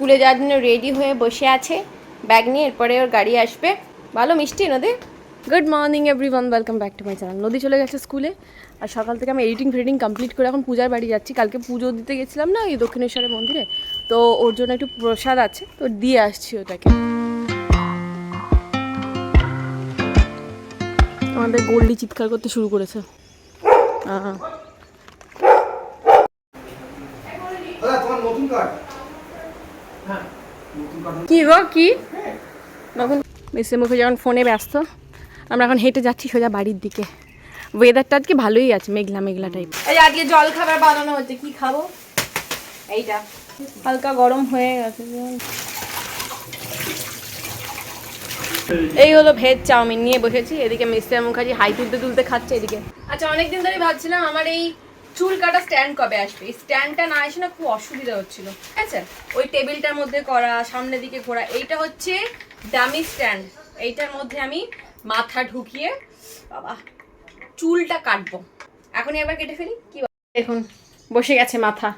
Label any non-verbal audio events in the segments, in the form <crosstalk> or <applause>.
স্কুলে যাওয়ার জন্য রেডি হয়ে বসে আছে। ব্যাগ নিয়ে এরপরে ওর গাড়ি আসবে। ভালো মিষ্টি নদী। Good morning everyone welcome back to my channel নদী চলে গেছে স্কুলে। আর সকাল থেকে আমি এডিটিং ফেডিটিং কমপ্লিট করে এখন পূজার বাড়ি যাচ্ছি। কালকে পুজো দিতে গেছিলাম না এই দক্ষিণেশ্বরের মন্দিরে। তো ওর জন্য একটু প্রসাদ আছে তো দিয়ে আসছি ওটাকে। আমাদের গোল্ডি চিৎকার করতে শুরু করেছে। তোমার হ্যাঁ নতুন কার্ড কি গো কি? তখন মিসে মুখে যখন ফোনে ব্যস্ত আমরা এখন হেঁটে যাচ্ছি সোজা বাড়ির দিকে। ওয়েদারটা আজকে ভালোই আছে মেঘলা মেঘলা টাইপ এই আজকে জল খাবার বানানো হচ্ছে কি খাব? এইটা। হালকা গরম হয়ে গেছে। এই হলো ভেজ চাউমিন নিয়ে বসেছি। এদিকে মিস্টার মুখার্জি হাই তুলতে তুলতে খাচ্ছে এদিকে। আচ্ছা অনেকদিন ধরে ভাবছিলাম আমার এই চুল কাটা স্ট্যান্ড কবে আসবে? এই স্ট্যান্ডটা না এসে না খুব অসুবিধা হচ্ছিল। আচ্ছা ওই টেবিলটার মধ্যে করা, সামনের দিকে ঘোরা, এইটা হচ্ছে ডামি স্ট্যান্ড এইটার মধ্যে আমি মাথা ঢুকিয়ে, বাবা, চুলটা কাটবো। এখনই একবার কেটে ফেলি, কি? দেখুন, বসে গেছে মাথা।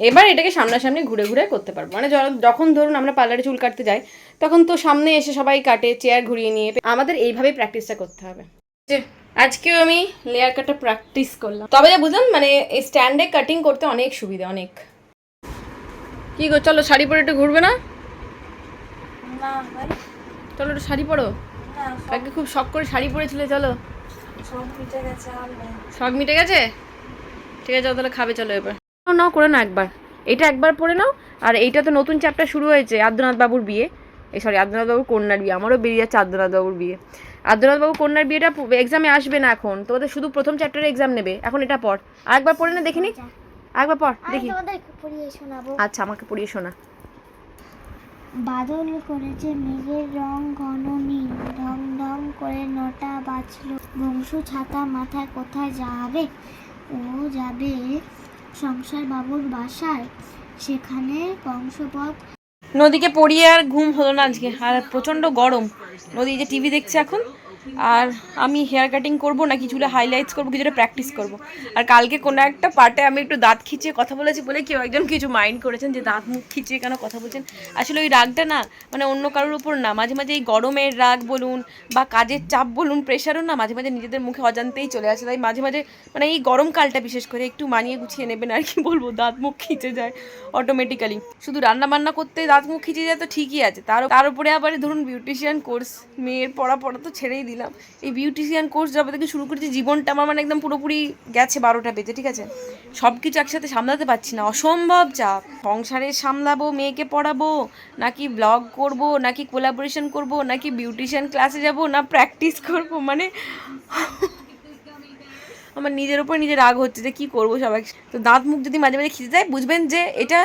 এবার এটাকে সামনাসামনি ঘুরে ঘুরে করতে পারব। মানে যখন ধরুন আমরা পার্লারে চুল কাটতে যাই, তখন তো সামনে এসে সবাই কাটে চেয়ার ঘুরিয়ে নিয়ে। আমাদের এইভাবেই প্র্যাকটিসটা করতে হবে। আজকেও আমি লেয়ার কাটা প্র্যাকটিস করলাম। তবে যা বুঝলাম মানে এই স্ট্যান্ডে কাটিং করতে অনেক সুবিধা অনেক। কি গো চলো শাড়ি পরে একটু ঘুরবে না? না চলো একটু শাড়ি পরো। না কালকে খুব শখ করে শাড়ি পরেছিলে চলো। শখ মিটে গেছে? ঠিক আছে তাহলে খাবে চলো এবার। নাও করে নাও একবার। এটা একবার পরে নাও আর এইটা তো নতুন চ্যাপ্টার শুরু হয়েছে আদ্যনাথ বাবুর বিয়ে। এই সরি আদ্যনাথ বাবুর কন্যার বিয়ে আমারও বেরিয়ে যাচ্ছে আদ্যনাথ বাবুর বিয়ে। আদ্যনাথ বাবুর কন্যার বিয়েটা এক্সামে আসবে না এখন। তোমাদের শুধু প্রথম চ্যাপ্টারে এক্সাম নেবে। এখন এটা পড়। আরেকবার পড়ে না দেখিনি আরেকবার পড় দেখি। তোমাদের পড়িয়ে শোনাবো। আচ্ছা আমাকে পড়িয়ে শোনা। বাদল করেছে মেঘের রং ঘন নীল। ঢং ঢং করে নটা বাজলো। বংশু ছাতা মাথায় কোথায় যাবে? ও যাবে সংসার বাবুর বাসায়। সেখানে কংসপথ নদীকে পড়িয়ে আর ঘুম হলো না আজকে। আর প্রচণ্ড গরম। নদী যে টিভি দেখছে এখন আর আমি হেয়ার কাটিং করব নাকি চুলে হাইলাইটস করব কিছুটা প্র্যাকটিস করব। আর কালকে কোনো একটা পার্টে আমি একটু দাঁত খিচিয়ে কথা বলেছি বলে কেউ একজন কিছু মাইন্ড করেছেন যে দাঁত মুখ খিচিয়ে কেন কথা বলছেন। আসলে ওই রাগটা না মানে অন্য কারোর উপর না, মাঝে মাঝে এই গরমের রাগ বলুন বা কাজের চাপ বলুন প্রেশারও না মাঝে মাঝে নিজেদের মুখে অজান্তেই চলে আসে। তাই মাঝে মাঝে মানে এই গরমকালটা বিশেষ করে একটু মানিয়ে গুছিয়ে নেবেন আর কি বলব, দাঁত মুখ খিচে যায় অটোমেটিক্যালি শুধু রান্না বান্না করতে দাঁত মুখ খিচে যায় তো ঠিকই আছে, তার তার উপরে আবার ধরুন বিউটিশিয়ান কোর্স মেয়ের পড়া পড়া তো ছেড়েই দিলাম। এই বিউটিশিয়ান কোর্স যবে থেকে শুরু করেছি, জীবনটা আমার মানে একদম পুরোপুরি গেছে বারোটা বেজে, ঠিক আছে? সব কিছু একসাথে সামলাতে পারছি না। অসম্ভব চাপ। সংসারে সামলাবো, মেয়েকে পড়াবো, নাকি ব্লগ করব, নাকি কোলাবোরেশন করব, নাকি বিউটিশিয়ান ক্লাসে যাব, না প্র্যাকটিস করব মানে আমার নিজের উপর নিজের রাগ হচ্ছে যে কী করব সবাই তো দাঁত মুখ যদি মাঝে মাঝে খিচে যায়, বুঝবেন যে এটা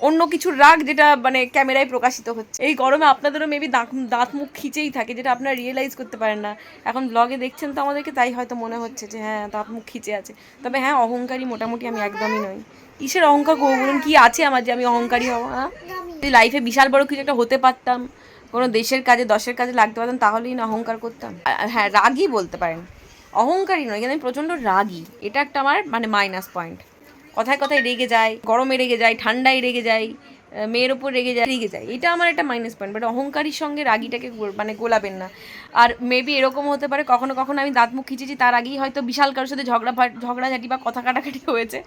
অন্য কিছুর রাগ যেটা মানে ক্যামেরায় প্রকাশিত হচ্ছে। এই গরমে আপনাদেরও মেবি দাঁত দাঁত মুখ খিচেই থাকে, যেটা আপনারা রিয়েলাইজ করতে পারেন না। এখন ব্লগে দেখছেন তো আমাদেরকে, তাই হয়তো মনে হচ্ছে যে হ্যাঁ দাঁত মুখ খিচে আছে। তবে হ্যাঁ অহংকারী মোটামুটি আমি একদমই নই। কিসের অহংকার করব বলুন, কী আছে আমার যে আমি অহংকারী হব হ্যাঁ? লাইফে বিশাল বড় কিছু একটা হতে পারতাম, কোনো দেশের কাজে, দশের কাজে লাগতে পারতাম, তাহলেই না অহংকার করতাম। হ্যাঁ রাগই বলতে পারেন। অহংকারী নয় কিন্তু আমি প্রচণ্ড রাগী। এটা একটা আমার মানে মাইনাস পয়েন্ট কথায় কথায় রেগে যায়, গরমে রেগে যায়, ঠান্ডায় রেগে যায় মেয়ের ওপর রেগে যায় রেগে যায়। এটা আমার একটা মাইনাস পয়েন্ট বাট অহংকারীর সঙ্গে রাগিটাকে মানে গোলাবেন না। আর মেবি এরকম হতে পারে, কখনো কখনো আমি দাঁত মুখ খিচেছি, তার আগেই হয়তো বিশাল কারোর সাথে ঝগড়া ঝগড়াঝাটি বা কথা কাটাকাটি হয়েছে।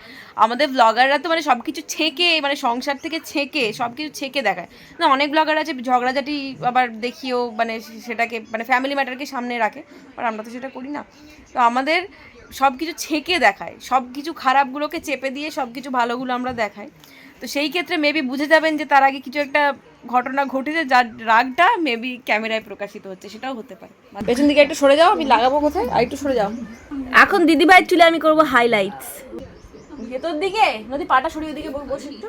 আমাদের ব্লগাররা তো মানে সব কিছু ছেঁকে মানে সংসার থেকে ছেঁকে সব কিছু ছেঁকে দেখায়। না, অনেক ব্লগার আছে ঝগড়াঝাটি আবার দেখিও মানে সেটাকে মানে ফ্যামিলি ম্যাটারকে সামনে রাখে আর আমরা তো সেটা করি না। তো আমাদের সব কিছু ছেঁকে দেখায়। সব কিছু খারাপগুলোকে চেপে দিয়ে সব কিছু ভালোগুলো আমরা দেখাই। তো সেই ক্ষেত্রে মেবি বুঝে যাবেন যে তার আগে কিছু একটা ঘটনা ঘটেছে যার রাগটা মেবি ক্যামেরায় প্রকাশিত হচ্ছে সেটাও হতে পারে। পেছন দিকে একটু সরে যাও আমি লাগাবো কোথায়? আর একটু সরে যাও। এখন দিদিভাইয়ের চুলে আমি করব হাইলাইটস ভেতর দিকে? নদী পাটা সরিয়ে দিকে বসে একটু।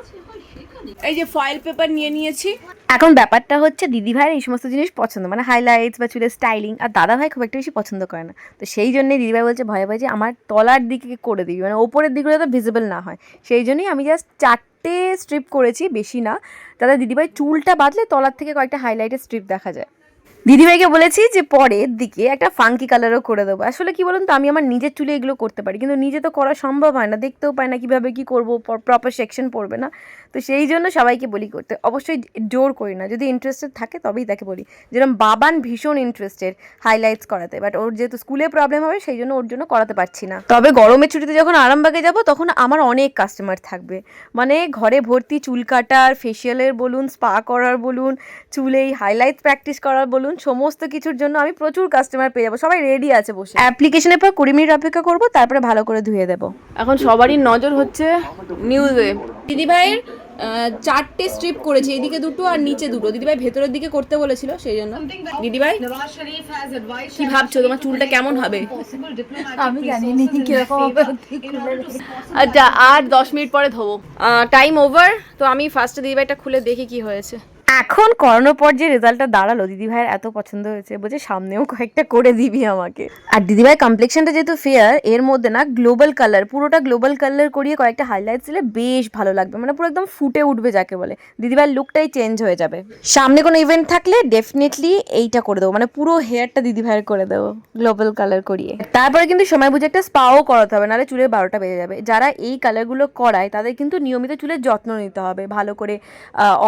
এই যে ফয়েল পেপার নিয়ে নিয়েছি। এখন ব্যাপারটা হচ্ছে দিদিভাইয়ের এই সমস্ত জিনিস পছন্দ মানে হাইলাইটস বা চুলের স্টাইলিং আর দাদাভাই খুব একটা বেশি পছন্দ করে না। তো সেই জন্যই দিদিভাই বলছে ভয়ে ভয়ে যে আমার তলার দিকে করে দিবি। মানে ওপরের দিকগুলো তো ভিজিবল না হয়। সেই জন্যই আমি জাস্ট চারটে স্ট্রিপ করেছি বেশি না। তাতে দিদিভাই চুলটা বাঁধলে তলার থেকে কয়েকটা হাইলাইটের স্ট্রিপ দেখা যায়। দিদিভাইকে বলেছি যে পরের দিকে একটা ফাঙ্কি কালারও করে দেবো। আসলে কি বলুন তো, আমি আমার নিজের চুলে এগুলো করতে পারি, কিন্তু নিজে তো করা সম্ভব হয় না, দেখতেও পাই না কীভাবে কি করব প্রপার সেকশন পড়বে না। তো সেই জন্য সবাইকে বলি করতে, অবশ্যই জোর করি না, যদি ইন্টারেস্টেড থাকে তবেই তাকে বলি। যেরকম বাবান ভীষণ ইন্টারেস্টেড হাইলাইটস করাতে বাট ওর যেহেতু স্কুলে প্রবলেম হবে, সেই জন্য ওর জন্য করাতে পারছি না। তবে গরমের ছুটিতে যখন আরামবাগে যাব, তখন আমার অনেক কাস্টমার থাকবে। মানে ঘরে ভর্তি চুল কাটার ফেসিয়ালের বলুন স্পা করার বলুন চুলে হাইলাইট প্র্যাকটিস করার বলুন সমস্ত কিছুর জন্য আমি প্রচুর কাস্টমার পেয়ে যাব। সবাই রেডি আছে বসে। অ্যাপ্লিকেশনের পর কুড়ি মিনিট অপেক্ষা করব তারপরে ভালো করে ধুয়ে দেবো। এখন সবারই নজর হচ্ছে নিউজে দিদিভাইয়ের চারটে স্ট্রিপ করেছে এদিকে দুটো আর নিচে দুটো। দিদিভাই ভেতরের দিকে করতে বলেছিল সেই জন্য। দিদিভাই কি ভাবছ? তোমার চুলটা কেমন হবে? আমি জানি নি কীরকম হবে আচ্ছা আর দশ মিনিট পরে ধোবো। টাইম ওভার তো আমি ফার্স্টে দিদিভাইটা খুলে দেখি কি হয়েছে। এখন করানোর পর যে রেজাল্টটা দাঁড়াল দিদিভাইয়ের এত পছন্দ হয়েছে, বলছে সামনেও কয়েকটা করে দিবি আমাকে। আর দিদিভাই কমপ্লেকশনটা যেহেতু ফেয়ার এর মধ্যে না গ্লোবাল কালার পুরোটা গ্লোবাল কালার করিয়ে কয়েকটা হাইলাইটস দিলে বেশ ভালো লাগবে। মানে পুরো একদম ফুটে উঠবে যাকে বলে। দিদিভাইয়ের লুকটাই চেঞ্জ হয়ে যাবে। সামনে কোনো ইভেন্ট থাকলে ডেফিনেটলি এইটা করে দেবো। মানে পুরো হেয়ারটা দিদিভাইয়ের করে দেবো গ্লোবাল কালার করিয়ে। তারপরে কিন্তু সময় বুঝে একটা স্পাও করাতে হবে, নাহলে চুলের বারোটা বেজে যাবে। যারা এই কালারগুলো করায়, তাদের কিন্তু নিয়মিত চুলের যত্ন নিতে হবে। ভালো করে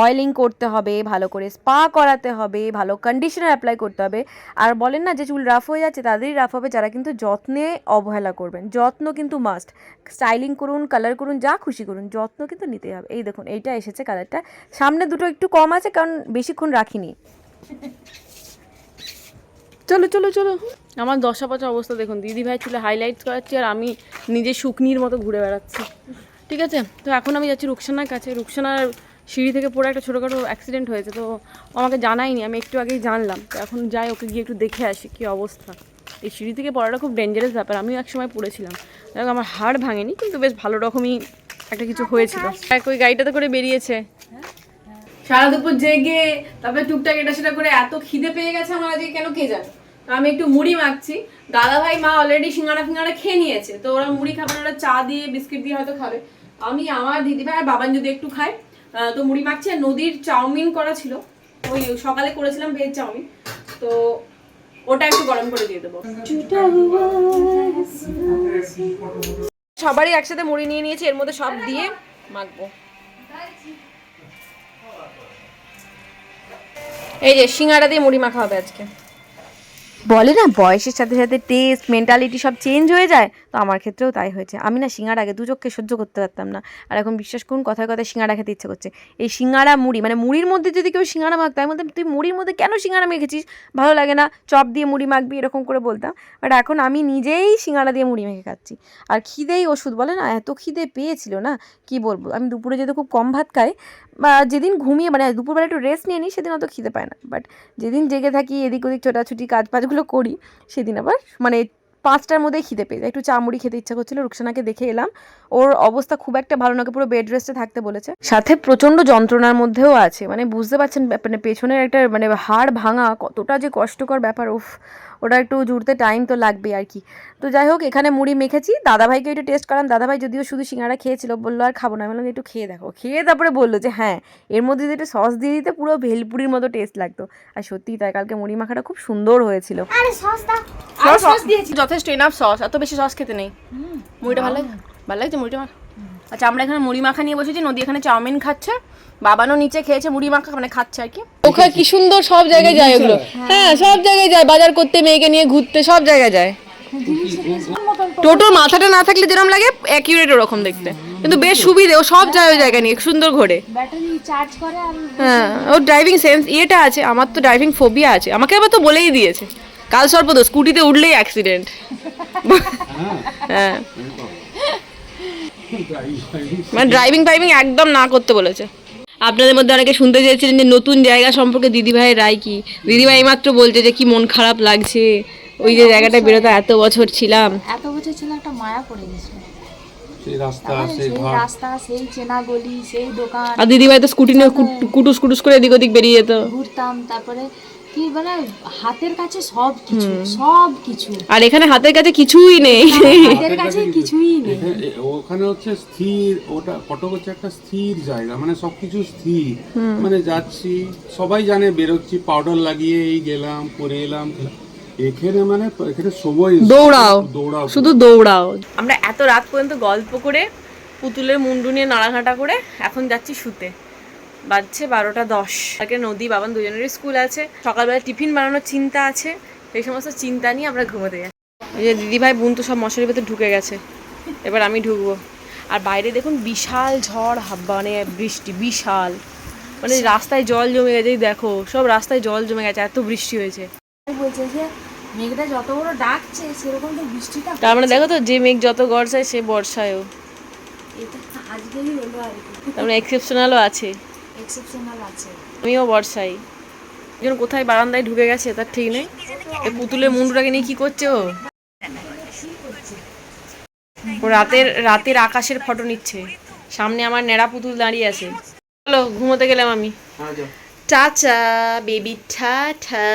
অয়েলিং করতে হবে ভালো করে স্পা করাতে হবে, ভালো কন্ডিশনার অ্যাপ্লাই করতে হবে। আর বলেন না যে চুল রাফ হয়ে যাচ্ছে, তাদেরই রাফ হবে, যারা কিন্তু যত্নে অবহেলা করবেন। যত্ন কিন্তু মাস্ট স্টাইলিং করুন কালার করুন, যা খুশি করুন, যত্ন কিন্তু নিতেই হবে। এই দেখুন, এইটা এসেছে কালারটা সামনে দুটো একটু কম আছে, কারণ বেশিক্ষণ রাখিনি। চলো চলো চলো। আমার দশা পচা অবস্থা দেখুন। দিদি ভাই চুলে হাইলাইটস করাচ্ছি আর আমি নিজে শুকনির মতো ঘুরে বেড়াচ্ছি। ঠিক আছে? তো এখন আমি যাচ্ছি রুকসানার কাছে। রুকসানার সিঁড়ি থেকে পড়ে একটা ছোটোখাটো অ্যাক্সিডেন্ট হয়েছে, তো আমাকে জানাইনি আমি একটু আগেই জানলাম। তো এখন যাই, ওকে গিয়ে একটু দেখে আসি কী অবস্থা। এই সিঁড়ি থেকে পড়াটা খুব ডেঞ্জারাস ব্যাপার, আমিও এক সময় পড়েছিলাম। দেখো আমার হাড় ভাঙেনি, কিন্তু বেশ ভালো রকমই একটা কিছু হয়েছিল। এক ওই গাড়িটাতে করে বেরিয়েছে। সারা দুপুর জেগে, তারপরে টুকটাক এটা সেটা করে এত খিদে পেয়ে গেছে আমার আজকে, কেন কে জানে? আমি একটু মুড়ি মাখছি। দাদা ভাই মা অলরেডি সিঙ্গাড়া ফিঙ্গাড়া খেয়ে নিয়েছে, তো ওরা মুড়ি খাবে ওরা চা দিয়ে বিস্কিট দিয়ে হয়তো খাবে। আমি, আমার দিদি ভাই আর বাবান যদি একটু খায় তো মুড়ি মাখছে, নদীর চাউমিন করা ছিল। ওই সকালে করেছিলাম ভেজ চাউমিন। তো ওটা একটু গরম করে দিয়ে দেবো। সবারই একসাথে মুড়ি নিয়ে নিয়েছি, এর মধ্যে সব দিয়ে মাখবো। এই যে সিঙ্গাড়া দিয়ে মুড়ি মাখা হবে আজকে। বলে না, বয়সের সাথে সাথে টেস্ট মেন্টালিটি সব চেঞ্জ হয়ে যায়। তো আমার ক্ষেত্রেও তাই হয়েছে। আমি না সিঙ্গাড়া আগে দু চোখকে সহ্য করতে পারতাম না। আর এখন বিশ্বাস করুন, কথায় কথায় সিঙ্গাড়া খেতে ইচ্ছে করছে। এই সিঙ্গাড়া মুড়ি মানে মুড়ির মধ্যে যদি কেউ সিঙ্গাড়া মাখতো আমি বলতাম তুই মুড়ির মধ্যে কেন সিঙ্গাড়া মেখেছিস? ভালো লাগে না, চপ দিয়ে মুড়ি মাখবি, এরকম করে বলতাম। বাট এখন আমি নিজেই সিঙ্গাড়া দিয়ে মুড়ি মেখে খাচ্ছি। আর খিদেই ওষুধ, বলে না, এত খিদে পেয়েছিল না? কি বলব? আমি দুপুরে যেহেতু খুব কম ভাত খাই বা যেদিন ঘুমিয়ে মানে দুপুরবেলা একটু রেস্ট নিয়ে নিই সেদিন অত খিদে পায় না। বাট যেদিন জেগে থাকি, এদিক ওদিক ছোটাছুটি কাজ বাজগুলো করি, সেদিন আবার মানে পাঁচটার মধ্যেই খিদে পেয়ে যায়। একটু চা মুড়ি খেতে ইচ্ছা করছিল, রুকসানাকে দেখে এলাম। ওর অবস্থা খুব একটা ভালো নাকি পুরো বেড রেস্টে থাকতে বলেছে। সাথে প্রচণ্ড যন্ত্রণার মধ্যেও আছে। মানে বুঝতে পারছেন মানে পেছনের একটা মানে হাড় ভাঙা, কতটা যে কষ্টকর ব্যাপার, উফ। ওটা একটু জুড়তে টাইম তো লাগবে আর কি। তো যাই হোক এখানে মুড়ি মেখেছি। দাদাভাইকে একটু টেস্ট করাম দাদাভাই যদিও শুধু সিঙ্গাড়া খেয়েছিল বলল আর খাব না। আমি বললাম একটু খেয়ে দেখো। খেয়ে তারপরে বলল যে হ্যাঁ এর মধ্যে যদি একটু সস দিয়ে দিতে পুরো ভেলপুরির মতো টেস্ট লাগতো। আর সত্যিই তাই কালকে মুড়ি মাখাটা খুব সুন্দর হয়েছিল। সস দিয়েছি যথেষ্ট এনাফ সস এত বেশি সস খেতে নেই। মুড়িটা ভালো লাগে ভালো লাগছে মুড়িটা? মাখা আচ্ছা আমরা এখানে মুড়ি মাখা নিয়ে বসেছি নদী এখানে চাউমিন খাচ্ছে বাবানও নিচে খেয়েছে মুড়ি মাখা মানে খাচ্ছে আর কি। ওখানে কি সুন্দর সব জায়গায় যায় ওগুলো। হ্যাঁ। সব জায়গায় যায় বাজার করতে মেয়েকে নিয়ে ঘুরতে সব জায়গায় যায়। টোটোর মাথাটা না থাকলে যেরকম লাগে অ্যাকিউরেট ওরকম দেখতে। কিন্তু বেশ সুবিধে ও সব জায়গায় জায়গা নিয়ে সুন্দর ঘোরে। ব্যাটারি চার্জ করে আর হ্যাঁ ওর ড্রাইভিং সেন্স ইয়েটা আছে আমার তো ড্রাইভিং ফোবিয়া আছে। আমাকে আবার তো বলেই দিয়েছে। কাল সর্প তো স্কুটিতে উঠলেই অ্যাক্সিডেন্ট <laughs> হ্যাঁ। মানে ড্রাইভিং ফাইভিং একদম না করতে বলেছে। আপনাদের মধ্যে অনেকে শুনতে চেয়েছিলেন যে নতুন জায়গা সম্পর্কে দিদিভাইয়ের রায় কি? দিদিভাই এইমাত্র বলছে যে কি মন খারাপ লাগছে। ওই যে জায়গাটা বেরোতে এত বছর ছিলাম। এত বছর ছিল একটা মায়া পড়ে গেছিল আর দিদিভাই তো স্কুটি নিয়ে কুটুস কুটুস করে এদিক ওদিক বেরিয়ে যেত। ঘুরতাম তারপরে কি মানে হাতের কাছে সব কিছু সব কিছু। আর এখানে হাতের কাছে কিছুই নেই। হাতের কাছে <laughs> কিছুই নেই। ওখানে হচ্ছে স্থির ওটা কটক হচ্ছে একটা স্থির জায়গা মানে সবকিছু স্থির। মানে যাচ্ছি সবাই জানে বেরোচ্ছি পাউডার লাগিয়ে এই গেলাম করে এলাম এখানে মানে এখানে সময় দৌড়াও। দৌড়াও শুধু দৌড়াও। আমরা এত রাত পর্যন্ত গল্প করে পুতুলের মুন্ডু নিয়ে নাড়াঘাটা করে এখন যাচ্ছি শুতে। বাজছে বারোটা দশ। আগে নদী বাবান দুজনেরই স্কুল আছে। সকালবেলা টিফিন বানানোর চিন্তা আছে। এই সমস্ত চিন্তা নিয়ে আমরা ঘুমোতে যাই। ওই যে দিদিভাই বোন তো সব মশারির ভেতর ঢুকে গেছে। এবার আমি ঢুকবো। আর বাইরে দেখুন বিশাল ঝড় হাব- মানে বৃষ্টি বিশাল। মানে রাস্তায় জল জমে গেছে দেখো সব রাস্তায় জল জমে গেছে এত বৃষ্টি হয়েছে। বলছে যে মেঘটা যত বড় ডাকছে সেরকম তো বৃষ্টিটা তার মানে দেখো তো যে মেঘ যত গড়ছায় সে বর্ষায়ও। এটা আজকেরই হলো আর কি। তার মানে এক্সেপশনালও আছে। এক্সেপশনাল আছে। আমিও বর্ষাই। যেন কোথায় বারান্দায় ঢুকে গেছে তার ঠিক নেই। পুতুলের মুন্ডুটাকে নিয়ে কি করছে ও? ও রাতের রাতের আকাশের ফটো নিচ্ছে। সামনে আমার নেড়া পুতুল দাঁড়িয়ে আছে। চলো ঘুমোতে গেলাম আমি। চাচা যাও। টাটা বেবি ঠা টা